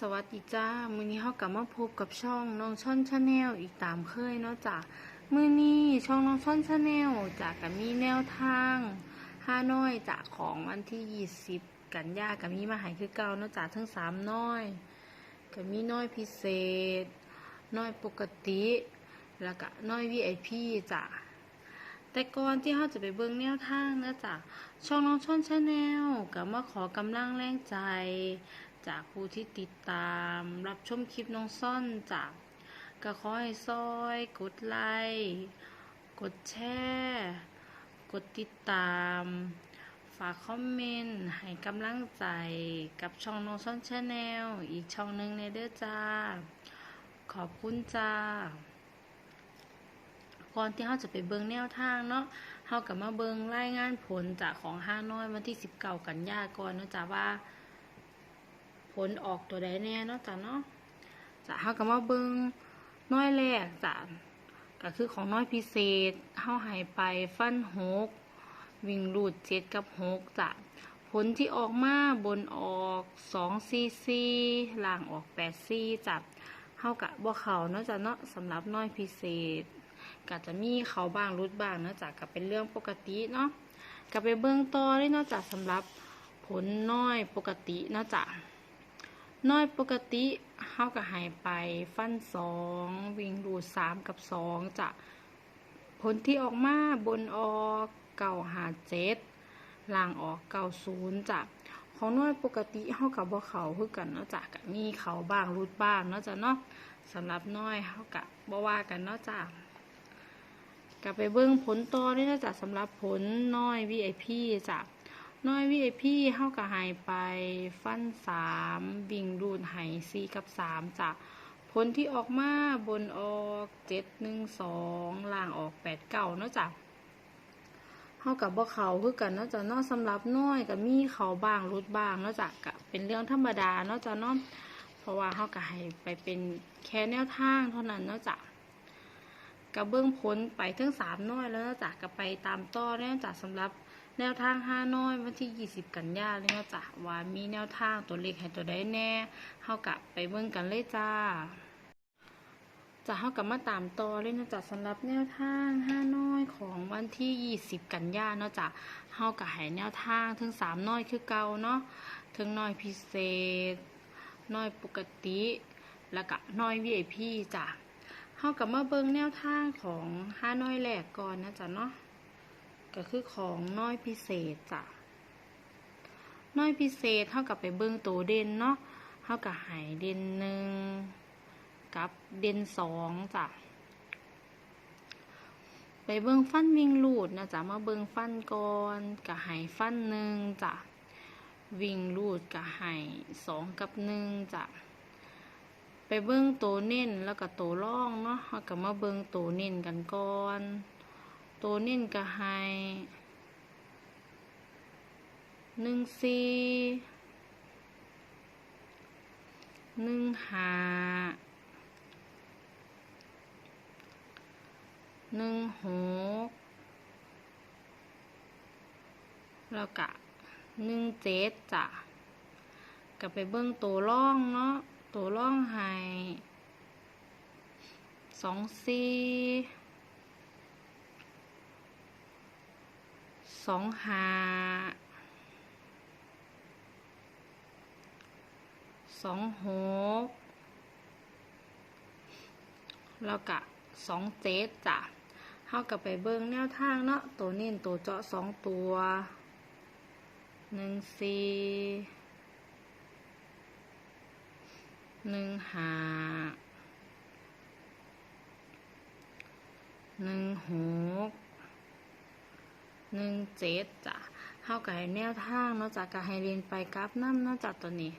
สวัสดีจ้า มื้อนี้เฮากลับมาพบกับช่องน้องช่อนชาแนลอีกตามเคยเนาะจ้ะมื้อนี้ช่องน้องช่อนชาแนลจะก็มีแนวทางห้าน้อยจากของวันที่ 20 กันยาก็มีมาให้คือเก่าเนาะจ้ะทั้งสามน้อยก็มีน้อยพิเศษ น้อยปกติ แล้วก็น้อย VIP จ้ะแต่ก่อนที่เราจะไปเบิ่งแนวทางนะจ๊ะช่องน้องชนชาแนลก็มาขอกำลังแรงใจ จากผู้ที่ติดตาม รับชมคลิปน้องซ่อนจากก็ขอให้ซอย กดไลค์กดแชร์กดติดตาม ฝากคอมเมนต์ให้กำลังใจกับช่องน้องซ่อนชาแนลอีกช่องหนึ่งในเด้อจ้า ขอบคุณจ้าก่อนที่เราจะไปเบิงแนวทางเนาะเรากับมาเบิงรายงานผลจากของห้าน้อยวันที่สิบเก้ากันยาก่อนเนาะจ้ะว่า ผลออกตัวใดแน่เนาะจ้ะเนาะจะเรากับมาเบิ่งน้อยแรกจ้ะก็คือของน้อยพิเศษเฮาหายไปฟันหกวิ่งรูดเจ็ดกับหกจ้ะผลที่ออกมาบนออกสองซีซีล่างออกแปดซีจ้ะเฮากะบ่เขาเนาะจ้ะเนาะสำหรับน้อยพิเศษก็จะมีเขาบ้างรุดบ้างเนื่องจากก็เป็นเรื่องปกติเนาะก็ไปเบื้องต่อได้นอกจากสำหรับผลน้อยปกติเนอกจาก น้อยปกติเฮาก็หายไปฟันสองวิ่งรูดสามกับสองจะผลที่ออกมาบนออกเก่าหาเจ็ดล่างออกเก่าศูนย์จะของน้อยปกติเฮากับบ่เขาคือกันเนาะจ้ะก็มีเขาบ้างรุดบ้างเนาะจ้ะเนาะสำหรับน้อยเฮากับบ่ว่ากันเนาะจ้ะกลับไปเบิ้งผลต่อได้นะจ๊ะสำหรับผลน้อย VIP จ้ะ น้อย VIP เข้ากับหายไปฟันสามวิ่งรูดหายสี่กับสามจ้ะผลที่ออกมาบนออกเจ็ดหนึ่งสองล่างออกแปดเก้าเนาะจ้ะเข้ากับบ่เขาคือกันเนาะจ้ะเนอกสำหรับน้อยกับมีเขาบ้างรุดบ้างเนาะจ้ะกะเป็นเรื่องธรรมดาเนาะจ้ะเนาะเพราะว่าเขากับให้ไปเป็นแค่แนวทางเท่านั้นเนาะจ้ะกับเบื้องพ้นไปทั้งสามน้อยแล้วนะจ๊ะกับไปตามต่อเนะจ๊ะสำหรับ แนวทางห้าน้อยวันที่ยี่สิบกันยาเลยนะจ๊ะว่ามีแนวทางตัวเลขให้ตัวใดแน่เฮากับไปเบิ่งกันเลยจ้าจะเฮากับมาตามต่อเลยนะจ๊ะสำหรับแนวทางห้าน้อยของวันที่ยี่สิบกันยาเนาะจ๊ะเฮากับให้แนวทางถึงสามน้อยคือเก่าเนาะถึงน้อยพิเศษน้อยปกติ แล้วก็น้อย VIP จ้ะเฮากลับมาเบิ่งแนวทางของห้าน้อยแหลกก่อนนะจ๊ะเนาะ ก็คือของน้อยพิเศษจ้ะน้อยพิเศษเท่ากับไปเบิ่งตัวเด่นเนาะเท่ากับหายเด่นหนึ่งกับเด่นสองจ้ะไปเบิ่งฟันวิ่งลูดนะจ๊ะมาเบิ่งฟันก่อนกับหายฟันหนึ่งจ้ะวิ่งลูดกับหายสองกับหนึ่งจ้ะไปเบิ้งโตเน้นแล้วก็โตร่องเนาะเราก็มาเบิ้งโตเน้นกันก่อน โตเน้นก็ให้หนึ่งสี่หนึ่งห้าหนึ่งหกแล้วก็หนึ่งเจ็ดจ้ะก็ไปเบิ้งโตร่องเนาะตัวร่องไห้สองสี่ สองหาสองหกแล้วก็สองเจ็ดจ้ะเข้ากับไปเบิ้งแนวทางเนาะตัวเน้นตัวเจาะสองตัวหนึ่งสี่หนึ่งหาหนึ่งหก หนึ่งเจ็ดจ้ะเฮากับแนวทางเนาะจากก็ให้เรียนไปกราฟน้ำเนาะจากตัวนี้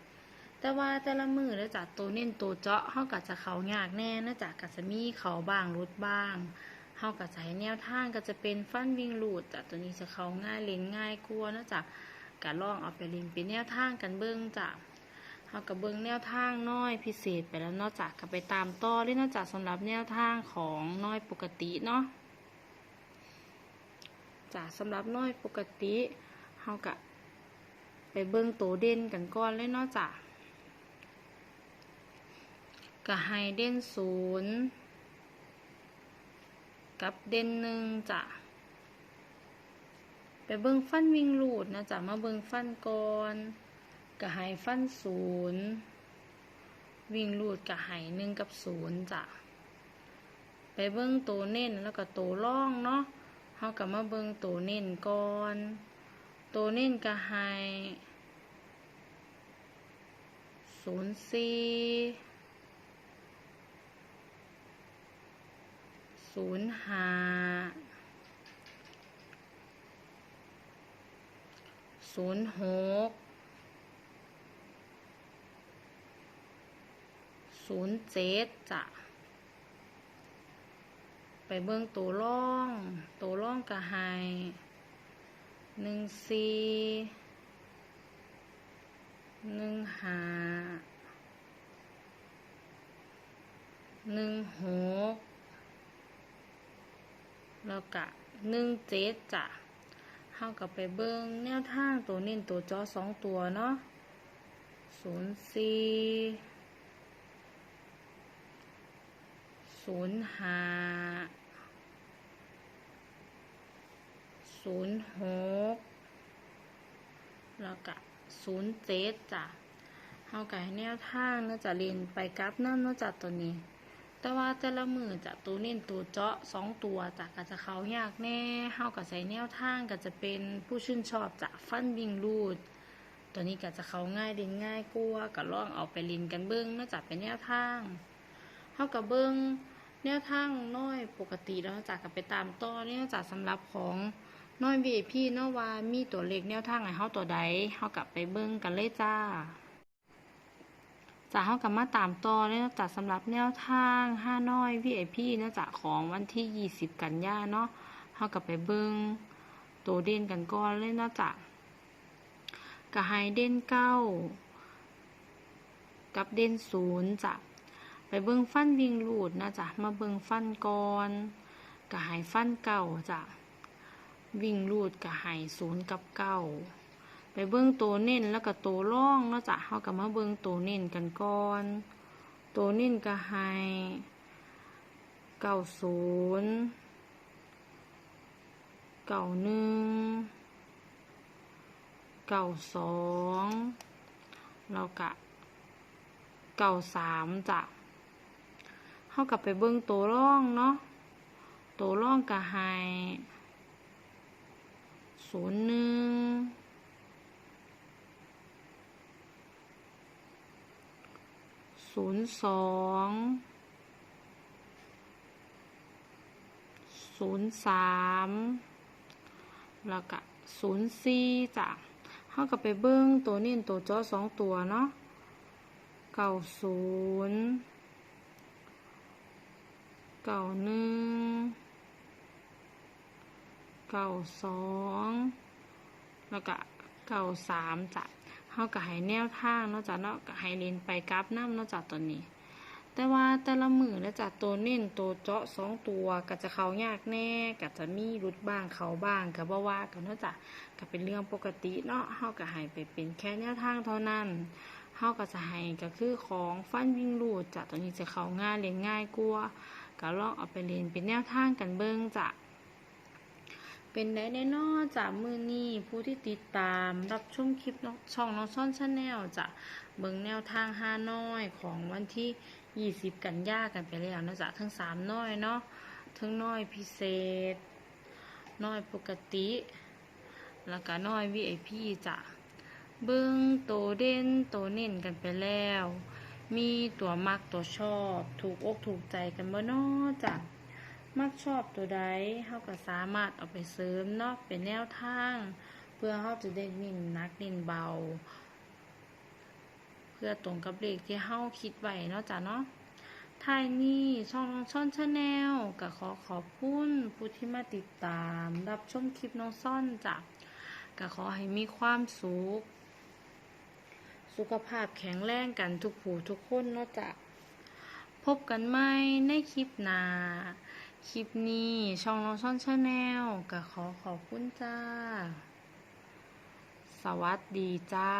แต่ว่าแต่ละมือแล้วจากตัวเน้นตัวเจาะเฮากับจะเขายากแน่เนาะจากก็จะมีเขาบ้างรุดบ้างเฮากับจะให้แนวทางก็จะเป็นฟันวิ่งลูดจากตัวนี้จะเขาง่ายเล่นง่ายกลัวเนาะจากการลองเอาไปเล่นเป็นแนวทางกันเบิ้งจ้ะเรากับเบิ้งแนวทางน้อยพิเศษไปแล้วนอกจากกับไปตามต่อเลยนอกจากสำหรับแนวทางของน้อยปกติเนาะ จากสำหรับน้อยปกติเรากับไปเบิ้งโตเด่นกันก่อนเลยเนอกจากก็ให้เด่นศูนย์กับเด่นหนึ่งจ้ะไปเบิ่งฟันวิ่งรูดนะจ๊ะมาเบิ่งฟันก่อนก็ให้ฟันศูนย์วิ่งรูดก็ให้หนึ่งกับศูนย์จ้ะไปเบิ่งตัวเน้นแล้วก็ตัวร่องเนาะ เฮาก็มาเบิงตัวเน้นก่อน ตัวเน้นก็ให้ศูนย์สี่ศูนย์ห้าศูนย์หกศูนย์เจ็ดจ้ะ ไปเบิ่งตัวร่อง ตัวร่องก็ให้หนึ่งสี่หนึ่งหาหนึ่งหกแล้วก็หนึ่งเจ็ดจ้ะเฮากับไปเบิ่งแนวทางตัวเน้นตัวจอสองตัวเนาะศูนย์สี่ ศูนย์ห้าศูนย์หกแล้วก็ศูนย์เจ็ดจ้ะเฮากับแนวทางเนาะจะเรียนไปกราฟน้ำเนาะจากตัวนี้ แต่ว่าแต่ละมือจะตัวเน้นตัวเจาะสองตัวจะก็จะเขายากแน่เฮากับใส่แนวทางก็จะเป็นผู้ชื่นชอบจะฟันวิ่งรูด ตัวนี้ก็จะเขาง่ายเด่นง่ายกลัวก็ลองเอาไปลินกันเบิ้งเนาะจากเป็นแนวทางเฮากับเบิ้ง แนวทางน้อยปกติแล้วจากกับไปตามต่อเนี่ยจากสำหรับของน้อย VIP เนาะว่ามีตัวเลขแนวทางให้เฮาตัวใดเฮากลับไปเบิ่งกันเลยจ้าจากเฮากลับมาตามต่อเนี่ยจากสำหรับแนวทางห้าน้อย VIP เนื่องจากของวันที่ 20 กันยาเนาะเฮากลับไปเบิ่งตัวเด่นกันก่อนเลยเนาะจากก็ให้เด่นเก้ากับเด่นศูนย์จ้ะ ไปเบิ่งฟันวิ่งรูดนะจ๊ะมาเบิ่งฟันก่อนก็ให้ฟันเก่าจ้ะวิ่งรูดก็ให้ศูนย์กับเก้าไปเบิ่งตัวเน้นแล้วก็ตัวร่องเนาะจ้ะเฮาก็มาเบิ่งตัวเน้นกันก่อนตัวเน้นก็ให้เก้าศูนย์เก้าหนึ่งเก้าสองแล้วก็เก้าสามจ้ะ เฮากลับไปเบิ่งตัวร่องเนาะตัวร่องก็ให้ศูนย์หนึ่งศูนย์สองศูนย์สามแล้วก็ศูนย์สี่จ้ะเฮาก็ไปเบิ้งตัวนี้ตัวจอสองตัวเนาะเก้าศูนย์ เก้าหนึ่ง เก้าสอง แล้วก็เก้าสามจ้ะเฮาก็ให้แนวทางเนาะจ้ะเนาะก็ให้เลนไปกราฟน้ำเนาะจ้ะตัวนี้ แต่ว่าแต่ละมือแล้วจ้ะตัวเน้นตัวเจาะสองตัวก็จะเขายากแน่ก็จะมีรุดบ้างเขาบ้างก็บ่ว่ากันเนาะจ้ะก็เป็นเรื่องปกติเนาะเฮาก็ให้ไปเป็นแค่แนวทางเท่านั้นเฮาก็จะให้ก็คือของฟันวิ่งรูดจ้ะตัวนี้จะเขาง่ายเล่นง่ายกว่า ก็ลองเอาไปเล่นเป็นแนวทางกันเบิ่งจ้ะเป็นได้แน่นอนจากมือนี้ผู้ที่ติดตามรับชมคลิปน้องช่องน้องซ่อนชาแนลจะเบิ่งแนวทางห้าน้อยของวันที่ 20 กันยากันไปแล้วนะจ๊ะทั้ง 3 น้อยเนาะทั้งน้อยพิเศษ น้อยปกติ แล้วก็น้อย VIP จ้ะเบิ่งโตเด่นโตเน่นกันไปแล้ว มีตัวมักตัวชอบ ถูกอกถูกใจกันบ่นาจ้ะมักชอบตัวใดเฮาก็สามารถเอาไปเสริมเนาะเป็นแนวทาง เพื่อเฮาจะได้นิ่นนักนิ่นเบา เพื่อตรงกับเลขที่เฮาคิดไว้เนาะจ้ะเนาะท้ายนี้ช่องน้องซ่อนชาแนลก็ขอขอบคุณผู้ที่มาติดตาม รับชมคลิปน้องซ่อนจ้ะก็ขอให้มีความสุข สุขภาพแข็งแรงกันทุกผู้ทุกคนเนาะจ้ะพบกันใหม่ในคลิปหน้า คลิปนี้ช่องน้องช่อนชาแนลก็ขอขอบคุณจ้า สวัสดีจ้า